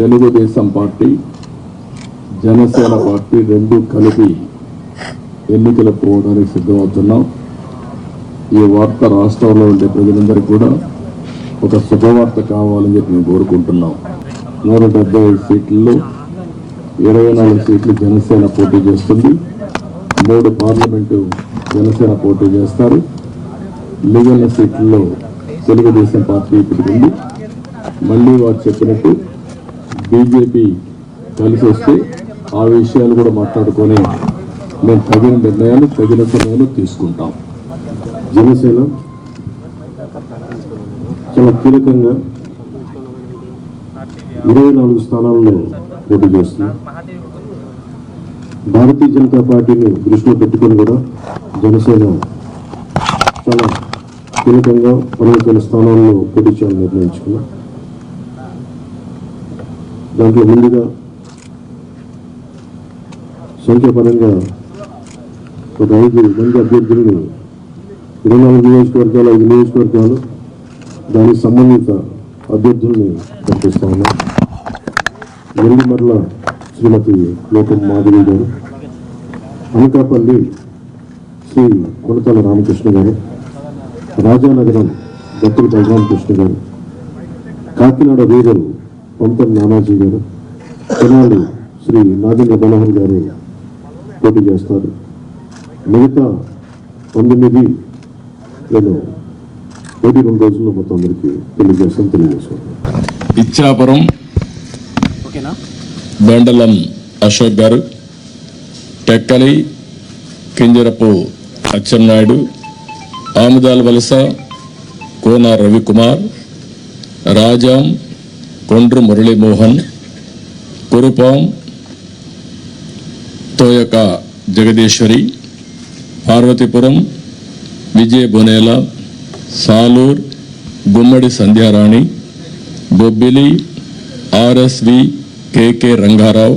Telugu Desam party Janasena party రెండు కలిపి ఎన్నికలు పోవడానికి సిద్ధమవుతున్నాం. ఈ వార్త రాష్ట్రంలో ఉండే ప్రజలందరికీ కూడా ఒక శుభవార్త కావాలని చెప్పి మేము కోరుకుంటున్నాం. నూట డెబ్బై ఐదు సీట్లలో ఇరవై నాలుగు సీట్లు జనసేన పోటీ చేస్తుంది. మూడు పార్లమెంటు జనసేన పోటీ చేస్తారు. మిగిలిన సీట్లలో తెలుగుదేశం పార్టీ ఇప్పుడు ఉంది మళ్ళీ వారు చెప్పినట్టు బీజేపీ కలిసి వస్తే ఆ విషయాలు కూడా మాట్లాడుకొని మేము తగిన నిర్ణయాలు తగిన సమయంలో తీసుకుంటాం. జనసేన చాలా కీలకంగా ఇరవై నాలుగు స్థానాల్లో పోటీ చేస్తుంది. భారతీయ జనతా పార్టీని దృష్టిలో పెట్టుకొని కూడా జనసేన చాలా కీలకంగా పన్నెండు స్థానాల్లో పోటీ చేయాలని నిర్ణయించుకున్నాం దాంట్లో ముందుగా సంఖ్యాపరంగా ఒక ఐదు మంది అభ్యర్థులను ఇరవై నాలుగు నియోజకవర్గాలు ఐదు నియోజకవర్గాలు దానికి సంబంధిత అభ్యర్థుల్ని పంపిస్తా ఉన్నాం. నెల్లిమర్ల శ్రీమతి లోకం మాధవి గారు అనకాపల్లి శ్రీ కొనతల రామకృష్ణ గారు రాజానగరం దత్తుల బలరామకృష్ణ గారు కాకినాడ వీరలు పంతం నానాజీ గారు తెనాలి శ్రీ నాగేంద్ర మనోహర్ గారు పోటీ చేస్తారు. మిగతా పంతొమ్మిది నేను ఒకటి రెండు రోజుల్లో మొత్తం అందరికీ తెలియజేస్తాను తెలియజేస్తాను ఇచ్చాపురం ఓకేనా? బెండలం Ashok garu Tekkali Kinjarapu Atchannaidu Amudala Valasa Kona Ravikumar Rajam Kondru Muralimohan Kurupam Toyaka Jagadeeswari Parvathipuram Vijaya Bonela Salur Gummadi Sandhyarani Bobbili RSV KK Rangarao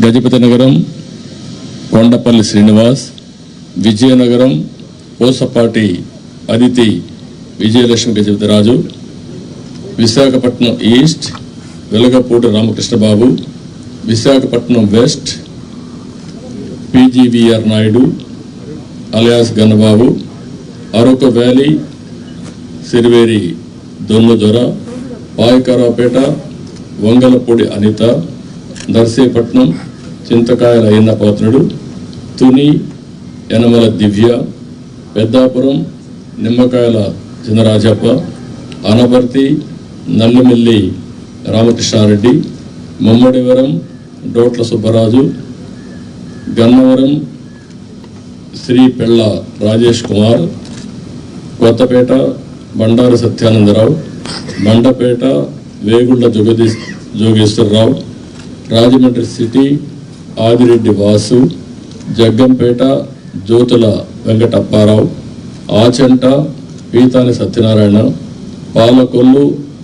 Gajapathi Nagaram Kondapalli Srinivas Vizianagaram Pusapati Aditi Vijayalakshmi Gajapathiraju Visakhapatnam east Velagapudi Ramakrishnababu Visakhapatnam west PGVR Naidu alias Ganababu Araku valley Siriveri Donnadora Payakaraopeta Vangalapudi Anitha Narsipatnam Chintakayala Ayyanna Patrudu Tuni Yanamala Divya Peddapuram Nimmakayala Chinarajappa Anaparthi Nallamilli Ramakrishna Reddy Mummidivaram డోట్ల Subbaraju Gannavaram Sri Pella Rajesh Kumar Kothapeta Bandaru Satyanandarao Mandapeta Vegulla Jagadi Jogeswararao Rajahmundry city Adireddy Vasu Jaggampeta Jyothula Venkatapparao Achanta Pithani Satyanarayana Palakollu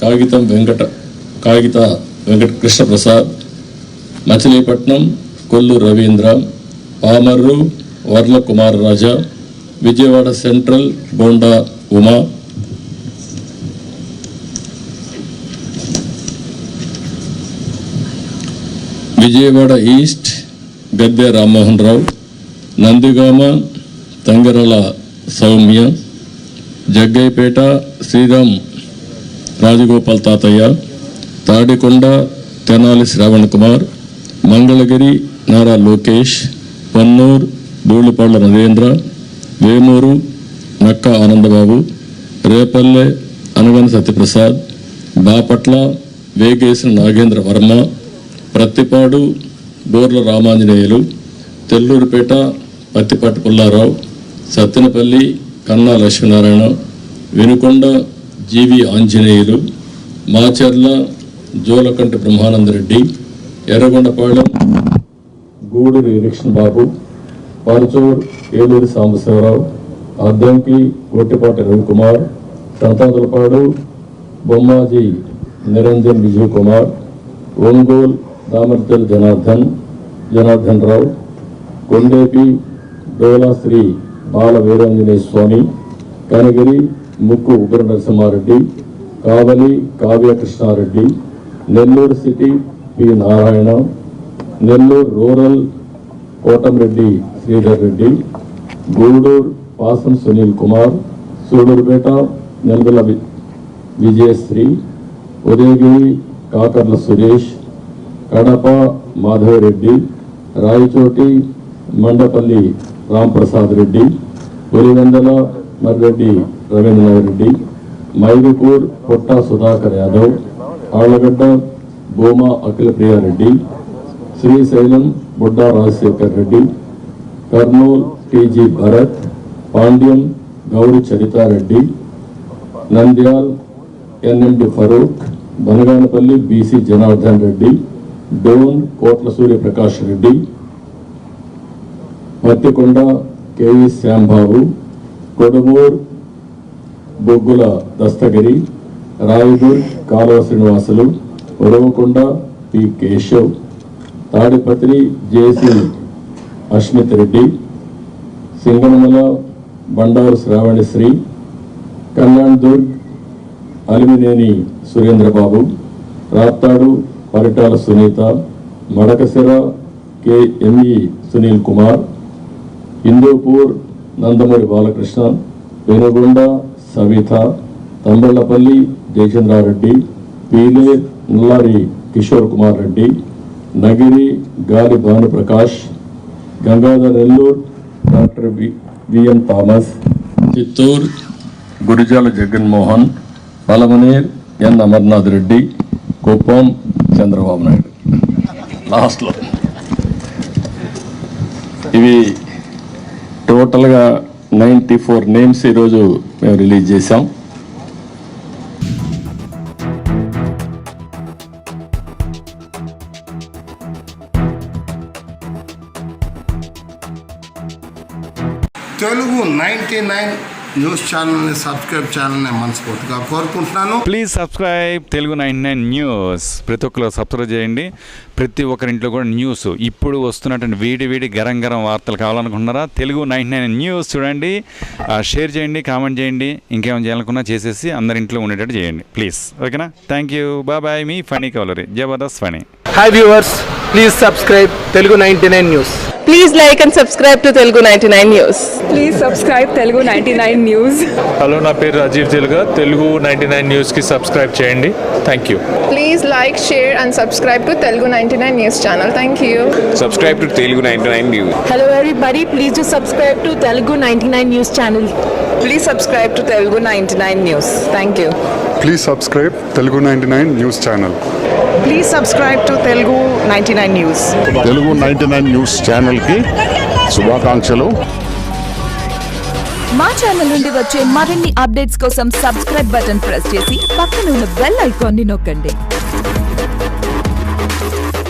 కాగితం వెంకట కాగిత Venkata Krishnaprasad Machilipatnam Kollu Ravindra Pamarru Varla Kumar Raja Vijayawada central Bonda Uma. Vijayawada east Gadde Rammohan Rao Nandigama Tangirala Sowmya Jaggayyapeta Sriram Rajagopal Tatayya Tadikonda Tenali Shravan Kumar Mangalagiri Nara Lokesh పన్నూర్ Dhulipala Narendra Vemuru నక్క ఆనందబాబు రేపల్లె అనగన సత్యప్రసాద్ బాపట్ల వేగేసిన నాగేంద్ర వర్మ ప్రత్తిపాడు బోర్ల Ramanjaneyulu తెల్లూరుపేట Pattipati Pullarao Sattenapalli Kanna Lakshminarayana Venukonda GV Anjaneyulu Macherla Julakanti Brahmanandareddy Yerragondapalem Guduri election Babu Parchur Eluri Sambasivarao Addanki Gottipati Ravikumar Santhanuthalapadu Bommaji Niranjan Vijay Kumar Ongole Damacharla Janardhan Janardhan Rao Kondapi Dolasri Bala Veeranjaneya Swamy Kanigiri Mukku Ugra Narasimhareddy Kavali Kavya Krishnareddy Nellore city P Narayana Nellore rural Kotamreddy Sridhar Reddy Gudur Pasam Sunil Kumar Sullurpeta నెల్గొల Vijayasri Udayagiri Kakarla Suresh Kadapa Madhava Reddy Rayachoti Mandapalli Ramprasad Reddy Pulivendula Marreddy Ravindranath Reddy Mydukur Putta Sudhakar Yadav Allagadda Bhuma Akhilapriyareddy Srisailam Budda Rajasekhar Reddy Kurnool TG Bharath Panyam Gowri Charitareddy Nandyal NMD Farooq Banaganapalli BC Janardhan Reddy Dhone Kotla Suryaprakash Reddy Pattikonda KV Shyambabu Kodumur Boggula Dastagiri Rayadurg Kaluva Srinivasulu Uravakonda P. Keshav Tadipatri JC Asmith Reddy Singanamala Bandaru Sravanisri Kalyandurg Alimineni Surendrababu Raptadu Paritala Sunitha Madakasira KME Sunil Kumar Hindupur Nandamuri Balakrishna Venukonda Savitha Thamballapalle Jayachandrareddy Pileru Nallari Kishore Kumar Reddy Nagari Gali Bhanuprakash Gangadhar Nellore doctor V Thomas Chittoor Gurajala Jaganmohan Palamaner N Amarnath Reddy Kuppam Chandrababu Naidu. లాస్ట్లో. ఇవి టోటల్గా ninety four names ఈరోజు మేము release చేశాం. Telugu ninety nine news ఛానల్ని subscribe చేయాలని మనస్ఫూర్తిగా కోరుకుంటున్నాను. Please subscribe Telugu nine nine news. ప్రతి ఒక్కరు సబ్స్క్రైబ్ చేయండి. ప్రతి ఒక్కరింట్లో కూడా న్యూస్ ఇప్పుడు వస్తున్నటువంటి వీడి వీడి గరం గరం వార్తలు కావాలనుకుంటున్నారా? తెలుగు నైన్ నైన్ న్యూస్ చూడండి. షేర్ చేయండి కామెంట్ చేయండి. ఇంకేమైనా చేయాలనుకున్నా చేసేసి అందరి ఇంట్లో ఉండేటట్టు చేయండి. ప్లీజ్ ఓకేనా? థ్యాంక్ యూ బాయ్ మీ Phani కవలరీ Jabardasth Phani hi viewers please subscribe Telugu ninety nine news Please like and subscribe to Telugu 99 News. Please subscribe Telugu ninety nine news hello నా పేరు రాజీవ్ తెలుగా తెలుగు నైంటీ నైన్ న్యూస్కి సబ్స్క్రైబ్ చేయండి. Thank you Please like, share, and subscribe to Telugu 99 News channel. Thank you. subscribe to Telugu 99 News. Hello everybody, please do subscribe to Telugu 99 News channel. Please subscribe to Telugu 99 News. Thank you. Please subscribe Telugu ninety nine news channel please subscribe to Telugu ninety nine news Telugu ninety nine news ఛానల్కి శుభాకాంక్షలు మా channel నుండి వచ్చే మరిన్ని updates కోసం subscribe button press చేసి పక్కన ఉన్న బెల్ ఐకాన్ని నొక్కండి